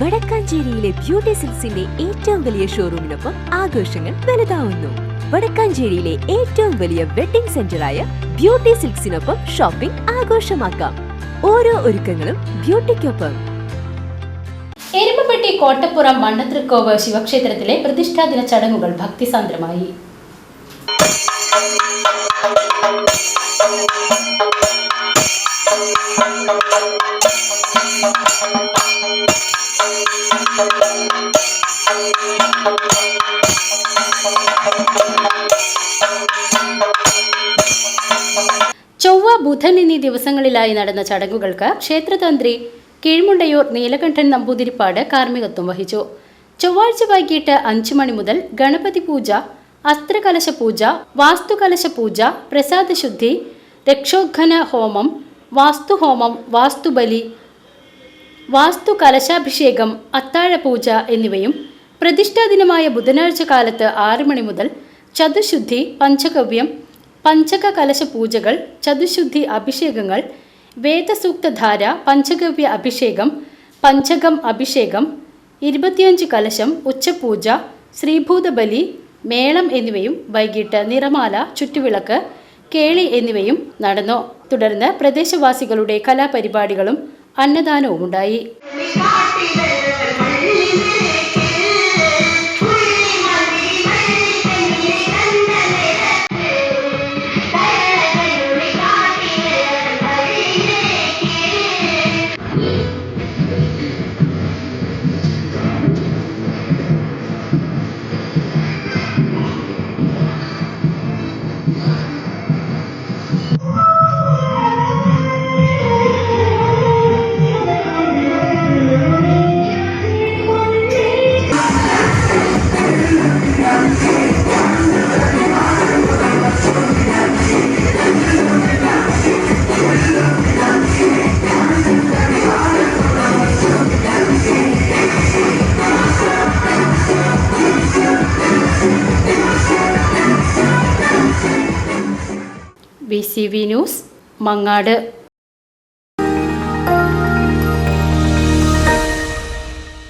വടക്കാഞ്ചേരിയിലെ beauty സിൽസിന്റെ ഏറ്റവും വലിയ ഷോറൂമിനൊപ്പം ആഘോഷങ്ങൾ വലുതാവുന്നു. വടക്കാഞ്ചേരിയിലെ ഏറ്റവും വലിയ വെഡിംഗ് സെന്ററായ ബ്യൂട്ടി സിൽക്സിനൊപ്പം ഷോപ്പിംഗ് ആഘോഷമാക്കാം. ഓരോ ഒരുക്കങ്ങളും ബ്യൂട്ടിക്കൊപ്പം. എരുമപ്പെട്ടി കോട്ടപ്പുറം മണ്ണത്തൃക്കോവ് ശിവക്ഷേത്രത്തിലെ പ്രതിഷ്ഠാദിന ചടങ്ങുകൾ ഭക്തിസാന്ദ്രമായി. ചൊവ്വ ബുധൻ എന്നീ ദിവസങ്ങളിലായി നടന്ന ചടങ്ങുകൾക്ക് ക്ഷേത്രതന്ത്രി കീഴ്മുണ്ടയൂർ നീലകണ്ഠൻ നമ്പൂതിരിപ്പാട് കാർമ്മികത്വം വഹിച്ചു. ചൊവ്വാഴ്ച വൈകിട്ട് അഞ്ചു മണി മുതൽ ഗണപതി പൂജ അസ്ത്രകലശ പൂജ വാസ്തുകലശ പൂജ പ്രസാദശുദ്ധി രക്ഷോഘന ഹോമം വാസ്തുഹോമം വാസ്തുബലി വാസ്തു കലശാഭിഷേകം അത്താഴപൂജ എന്നിവയും പ്രതിഷ്ഠാ ദിനമായ ബുധനാഴ്ച കാലത്ത് ആറ് മണി മുതൽ ചതുശുദ്ധി പഞ്ചഗവ്യം പഞ്ചക കലശ പൂജകൾ ചതുശുദ്ധി അഭിഷേകങ്ങൾ വേദസൂക്തധാര പഞ്ചഗവ്യ അഭിഷേകം പഞ്ചകം അഭിഷേകം ഇരുപത്തിയഞ്ച് കലശം ഉച്ചപൂജ ശ്രീഭൂതബലി മേളം എന്നിവയും വൈകിട്ട് നിറമാല ചുറ്റുവിളക്ക് കേളി എന്നിവയും നടന്നു. തുടർന്ന് പ്രദേശവാസികളുടെ കലാപരിപാടികളും അന്നദാനവും ഉണ്ടായി V C V news Mangad